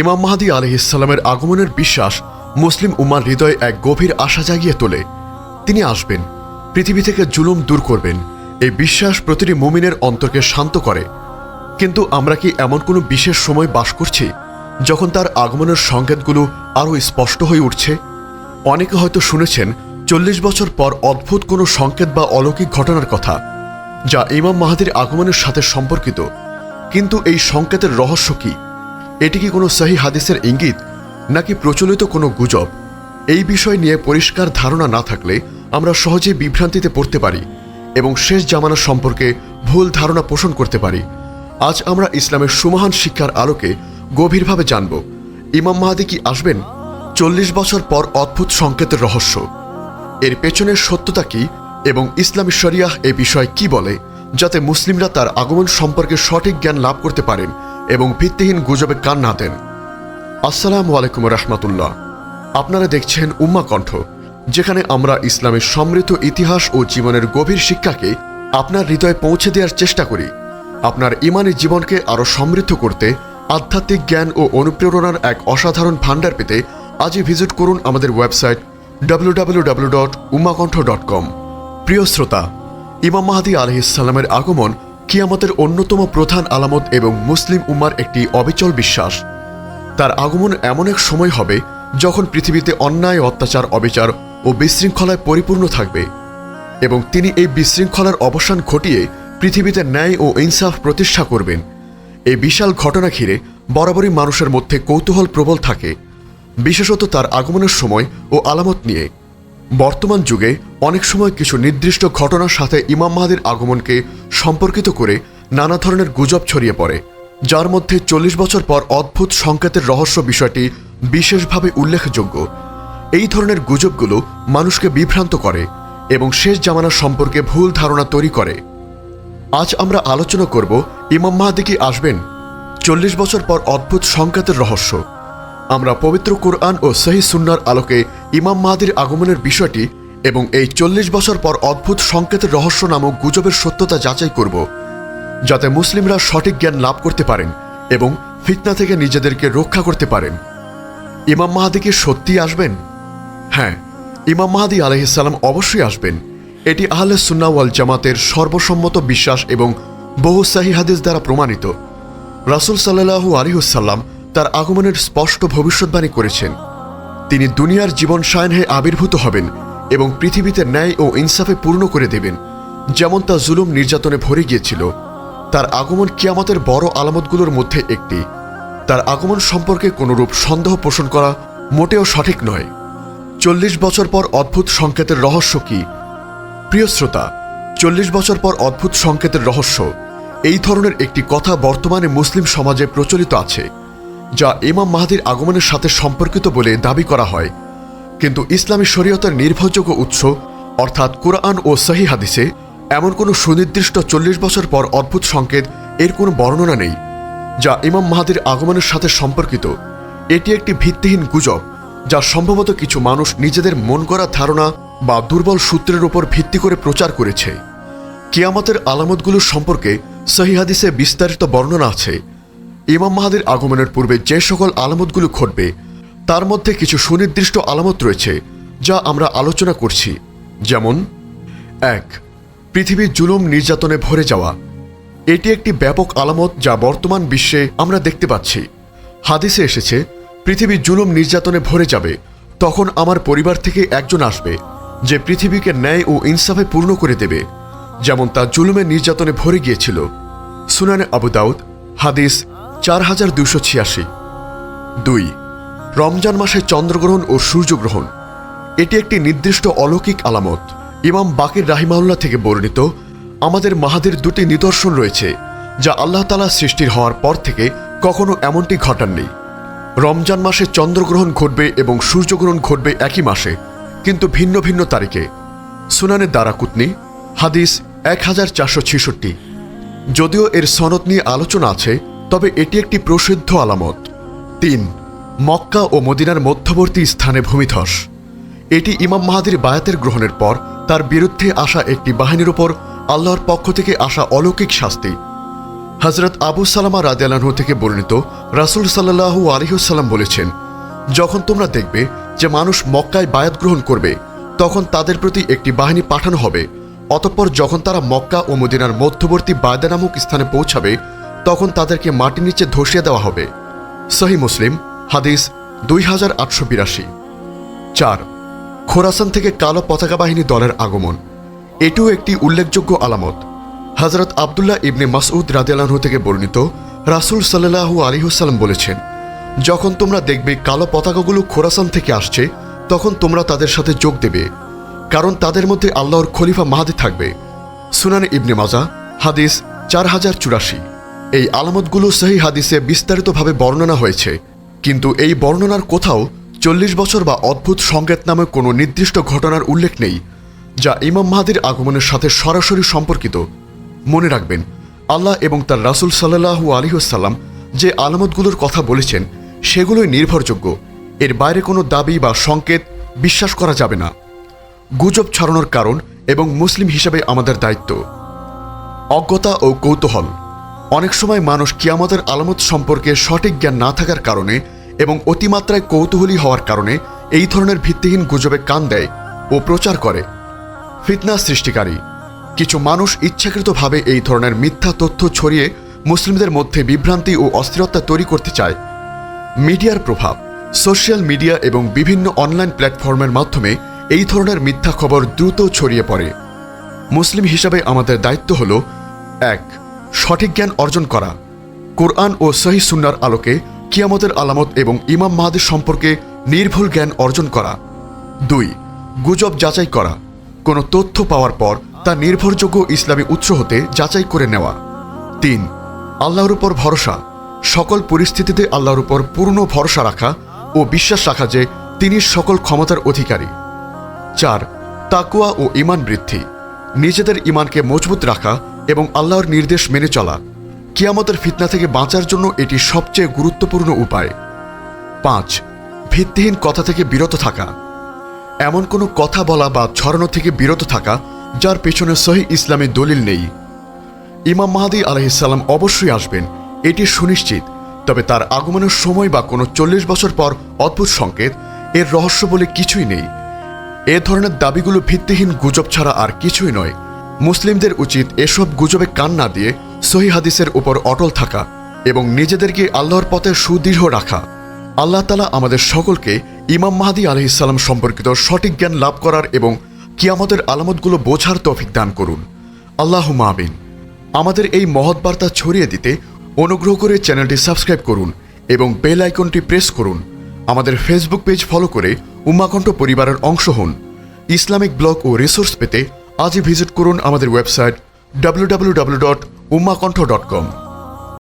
ইমাম মাহাদি আলহিসাল্লামের আগমনের বিশ্বাস মুসলিম উম্মার হৃদয়ে এক গভীর আশা জাগিয়ে তোলে। তিনি আসবেন, পৃথিবী থেকে জুলুম দূর করবেন, এই বিশ্বাস প্রতিটি মুমিনের অন্তরকে শান্ত করে। কিন্তু আমরা কি এমন কোনো বিশেষ সময় বাস করছি যখন তার আগমনের সংকেতগুলো আরও স্পষ্ট হয়ে উঠছে? অনেকে হয়তো শুনেছেন, চল্লিশ বছর পর অদ্ভুত কোনো সংকেত বা অলৌকিক ঘটনার কথা, যা ইমাম মাহাদির আগমনের সাথে সম্পর্কিত। কিন্তু এই সংকেতের রহস্য কি? এটি কি কোনো সহি হাদিসের ইঙ্গিত, নাকি প্রচলিত কোনো গুজব? এই বিষয় নিয়ে পরিষ্কার ধারণা না থাকলে আমরা সহজে বিভ্রান্তিতে পড়তে পারি এবং শেষ জামানা সম্পর্কে ভুল ধারণা পোষণ করতে পারি। আজ আমরা ইসলামের সুমহান শিক্ষার আলোকে গভীরভাবে জানব, ইমাম মাহাদি কি আসবেন? চল্লিশ বছর পর অদ্ভুত সংকেতের রহস্য। এর পেছনের সত্যতা কি এবং ইসলামী শরিয়াহ এ বিষয়ে কি বলে, যাতে মুসলিমরা তার আগমন সম্পর্কে সঠিক জ্ঞান লাভ করতে পারেন এবং ভিত্তিহীন গুজবে কান না দেন। আসসালামু আলাইকুম রহমতুল্লাহ। আপনারা দেখছেন উম্মা কণ্ঠ, যেখানে আমরা ইসলামের সমৃদ্ধ ইতিহাস ও জীবনের গভীর শিক্ষাকে আপনার হৃদয়ে পৌঁছে দেওয়ার চেষ্টা করি। আপনার ইমানি জীবনকে আরও সমৃদ্ধ করতে, আধ্যাত্মিক জ্ঞান ও অনুপ্রেরণার এক অসাধারণ ভাণ্ডার পেতে আজই ভিজিট করুন আমাদের ওয়েবসাইট www.umakontho.com প্রিয় শ্রোতা, ইমাম মাহাদি আলহিসাল্লামের আগমন কিয়ামতের অন্যতম প্রধান আলামত এবং মুসলিম উম্মার একটি অবিচল বিশ্বাস। তার আগমন এমন এক সময় হবে যখন পৃথিবীতে অন্যায় অত্যাচার, অবিচার ও বিশৃঙ্খলায় পরিপূর্ণ থাকবে এবং তিনি এই বিশৃঙ্খলার অবসান ঘটিয়ে পৃথিবীতে ন্যায় ও ইনসাফ প্রতিষ্ঠা করবেন। এই বিশাল ঘটনা ঘিরে বরাবরই মানুষের মধ্যে কৌতূহল প্রবল থাকে, বিশেষত তার আগমনের সময় ও আলামত নিয়ে। বর্তমান যুগে অনেক সময় কিছু নির্দিষ্ট ঘটনার সাথে ইমাম মাহাদির আগমনকে সম্পর্কিত করে নানা ধরনের গুজব ছড়িয়ে পড়ে, যার মধ্যে চল্লিশ বছর পর অদ্ভুত সংকেতের রহস্য বিষয়টি বিশেষভাবে উল্লেখযোগ্য। এই ধরনের গুজবগুলো মানুষকে বিভ্রান্ত করে এবং শেষ জামানা সম্পর্কে ভুল ধারণা তৈরি করে। আজ আমরা আলোচনা করব, ইমাম মাহাদি কি আসবেন? চল্লিশ বছর পর অদ্ভুত সংকেতের রহস্য। আমরা পবিত্র কোরআন ও সহি সুন্নার আলোকে ইমাম মাহাদির আগমনের বিষয়টি এবং এই চল্লিশ বছর পর অদ্ভুত সংকেতের রহস্য নামক গুজবের সত্যতা যাচাই করব, যাতে মুসলিমরা সঠিক জ্ঞান লাভ করতে পারেন এবং ফিতনা থেকে নিজেদেরকে রক্ষা করতে পারেন। ইমাম মাহাদি কি সত্যি আসবেন? হ্যাঁ ইমাম মাহাদি আলহিসাল্লাম অবশ্যই আসবেন। এটি আহলে সুন্না ওয়াল জামাতের সর্বসম্মত বিশ্বাস এবং বহু সাহি হাদিস দ্বারা প্রমাণিত। রাসুল সাল্লাহু আলিহুসাল্লাম তার আগমনের স্পষ্ট ভবিষ্যৎবাণী করেছেন। তিনি দুনিয়ার জীবন সায়নে আবির্ভূত হবেন এবং পৃথিবীতে ন্যায় ও ইনসাফে পূর্ণ করে দেবেন, যেমন তা জুলুম নির্যাতনে ভরে গিয়েছিল। তার আগমন কিয়ামতের বড় আলামতগুলোর মধ্যে একটি। তার আগমন সম্পর্কে কোনরূপ সন্দেহ পোষণ করা মোটেও সঠিক নয়। চল্লিশ বছর পর অদ্ভুত সংকেতের রহস্য কি? প্রিয় শ্রোতা, চল্লিশ বছর পর অদ্ভুত সংকেতের রহস্য। এই ধরনের একটি কথা বর্তমানে মুসলিম সমাজে প্রচলিত আছে। যা ইমাম মাহাদির আগমনের সাথে সম্পর্কিত বলে দাবি করা হয়। কিন্তু ইসলামী শরীয়তের নির্ভরযোগ্য উৎস, অর্থাৎ কোরআন ও সহি হাদিসে, এমন কোনো সুনির্দিষ্ট চল্লিশ বছর পর অদ্ভুত সংকেত এর কোনো বর্ণনা নেই, যা ইমাম মাহাদির আগমনের সাথে সম্পর্কিত। এটি একটি ভিত্তিহীন গুজব, যা সম্ভবত কিছু মানুষ নিজেদের মন করা ধারণা বা দুর্বল সূত্রের উপর ভিত্তি করে প্রচার করেছে। কিয়ামতের আলামতগুলো সম্পর্কে সহি হাদিসে বিস্তারিত বর্ণনা আছে। ইমাম মাহাদির আগমনের পূর্বে যে সকল আলামতগুলো ঘটবে, তার মধ্যে কিছু সুনির্দিষ্ট আলামত রয়েছে যা আমরা আলোচনা করছি। যেমন, এক পৃথিবীর জুলুম নির্যাতনে ভরে যাওয়া। এটি একটি ব্যাপক আলামত যা বর্তমান বিশ্বে আমরা দেখতে পাচ্ছি। হাদিসে এসেছে, পৃথিবী জুলুম নির্যাতনে ভরে যাবে, তখন আমার পরিবার থেকে একজন আসবে, যে পৃথিবীকে ন্যায় ও ইনসাফে পূর্ণ করে দেবে, যেমন তা জুলুমের নির্যাতনে ভরে গিয়েছিল। সুনানে আবু দাউদ, হাদিস চার হাজার দুশো ছিয়াশি। দুই, রমজান মাসে চন্দ্রগ্রহণ ও সূর্যগ্রহণ। এটি একটি নির্দিষ্ট অলৌকিক আলামত। ইমাম বাকির রাহিমাউল্লাহ থেকে বর্ণিত, আমাদের মাহাদের দুটি নিদর্শন রয়েছে, যা আল্লাহ তালা সৃষ্টির হওয়ার পর থেকে কখনো এমনটি ঘটাননি। রমজান মাসে চন্দ্রগ্রহণ ঘটবে এবং সূর্যগ্রহণ ঘটবে একই মাসে, কিন্তু ভিন্ন ভিন্ন তারিখে। সুনানে দারাকুতনি, হাদিস এক হাজার চারশো ছেষট্টি। যদিও এর সনদ নিয়ে আলোচনা আছে তবে এটি একটি প্রসিদ্ধ আলামত। তিন, মক্কা ও মদিনার মধ্যবর্তী স্থানে ভূমিধস। এটি ইমাম মাহাদির বায়াতের গ্রহণের পর তার বিরুদ্ধে আসা একটি বাহিনীর উপর আল্লাহর পক্ষ থেকে আসা অলৌকিক শাস্তি। হজরত আবু সালামা রাদিয়ালাহু থেকে বর্ণিত রাসূল সাল্লাল্লাহু আলহিউসাল্লাম বলেছেন, যখন তোমরা দেখবে যে মানুষ মক্কায় বায়াত গ্রহণ করবে, তখন তাদের প্রতি একটি বাহিনী পাঠানো হবে। অতঃপর যখন তারা মক্কা ও মদিনার মধ্যবর্তী বায়দা নামক স্থানে পৌঁছাবে তখন তাদেরকে মাটির নিচে ধসিয়ে দেওয়া হবে। সহি মুসলিম, হাদিস দুই হাজার আটশো বিরাশি। চার, খোরাসান থেকে কালো পতাকা বাহিনী দলের আগমন। এটিও একটি উল্লেখযোগ্য আলামত। হজরত আবদুল্লাহ ইবনে মাসউদ রাদিয়ালাহু থেকে বর্ণিত, রাসূল সাল্লাল্লাহু আলিহাসাল্লাম বলেছেন, যখন তোমরা দেখবে কালো পতাকাগুলো খোরাসান থেকে আসছে, তখন তোমরা তাদের সাথে যোগ দেবে, কারণ তাদের মধ্যে আল্লাহর খলিফা মাহাদি থাকবে। সুনানে ইবনে মাজা, হাদিস চার হাজার চুরাশি। এই আলামতগুলো সহি হাদিসে বিস্তারিতভাবে বর্ণনা হয়েছে। কিন্তু এই বর্ণনার কোথাও চল্লিশ বছর বা অদ্ভুত সংকেত নামে কোনো নির্দিষ্ট ঘটনার উল্লেখ নেই, যা ইমাম মাহাদির আগমনের সাথে সরাসরি সম্পর্কিত। মনে রাখবেন, আল্লাহ এবং তার রাসূল সাল্লাহু আলিহাসাল্লাম যে আলামতগুলোর কথা বলেছেন, সেগুলোই নির্ভরযোগ্য। এর বাইরে কোনো দাবি বা সংকেত বিশ্বাস করা যাবে না। গুজব ছড়ানোর কারণ এবং মুসলিম হিসাবে আমাদের দায়িত্ব। অজ্ঞতা ও কৌতূহল। অনেক সময় মানুষ কিয়ামতের আলামত সম্পর্কে সঠিক জ্ঞান না থাকার কারণে এবং অতিমাত্রায় কৌতূহলী হওয়ার কারণে এই ধরনের ভিত্তিহীন গুজবে কান দেয় ও প্রচার করে। ফিতনা সৃষ্টিকারী। কিছু মানুষ ইচ্ছাকৃতভাবে এই ধরনের মিথ্যা তথ্য ছড়িয়ে মুসলিমদের মধ্যে বিভ্রান্তি ও অস্থিরতা তৈরি করতে চায়। মিডিয়ার প্রভাব। সোশ্যাল মিডিয়া এবং বিভিন্ন অনলাইন প্ল্যাটফর্মের মাধ্যমে এই ধরনের মিথ্যা খবর দ্রুত ছড়িয়ে পড়ে। মুসলিম হিসাবে আমাদের দায়িত্ব হল, এক সঠিক জ্ঞান অর্জন করা, কোরআন ও সহি সুন্নার আলোকে কিয়ামতের আলামত এবং ইমাম মাহাদের সম্পর্কে নির্ভুল জ্ঞান অর্জন করা, দুই, গুজব যাচাই করা, কোনো তথ্য পাওয়ার পর তা নির্ভরযোগ্য ইসলামী উৎস হতে যাচাই করে নেওয়া, তিন, আল্লাহর উপর ভরসা, সকল পরিস্থিতিতে আল্লাহর উপর পূর্ণ ভরসা রাখা ও বিশ্বাস রাখা যে তিনি সকল ক্ষমতার অধিকারী, চার, তাকুয়া ও ইমান বৃদ্ধি, নিজেদের ইমানকে মজবুত রাখা এবং আল্লাহর নির্দেশ মেনে চলা, কিয়ামতের ফিতনা থেকে বাঁচার জন্য এটি সবচেয়ে গুরুত্বপূর্ণ উপায়। পাঁচ, ভিত্তিহীন কথা থেকে বিরত থাকা। এমন কোনো কথা বলা বা ছড়ানো থেকে বিরত থাকা, যার পেছনে সহি ইসলামী দলিল নেই। ইমাম মাহাদি আলহিসাল্লাম অবশ্যই আসবেন, এটি সুনিশ্চিত, তবে তার আগমনের সময় বা কোনো চল্লিশ বছর পর অদ্ভুত সংকেত, এর রহস্য বলে কিছুই নেই। এ ধরনের দাবিগুলো ভিত্তিহীন গুজব ছাড়া আর কিছুই নয়। মুসলিমদের উচিত এসব গুজবে কান না দিয়ে সহি হাদিসের উপর অটল থাকা এবং নিজেদেরকে আল্লাহর পথে সুদৃঢ় রাখা। আল্লাহ তালা আমাদের সকলকে ইমাম মাহাদি আলহিসাল্লাম সম্পর্কিত সঠিক জ্ঞান লাভ করার এবং কিয়ামতের আলামতগুলো বোঝার তফিক দান করুন। আল্লাহ মাবিন আমাদের এই মহৎ বার্তা ছড়িয়ে দিতে অনুগ্রহ করে চ্যানেলটি সাবস্ক্রাইব করুন এবং বেল আইকনটি প্রেস করুন। আমাদের ফেসবুক পেজ ফলো করে উম্মাকণ্ঠ পরিবারের অংশ হন। ইসলামিক ব্লগ ও রিসোর্স পেতে আজই ভিজিট করুন আমাদের website W W W dot Umakantha dot com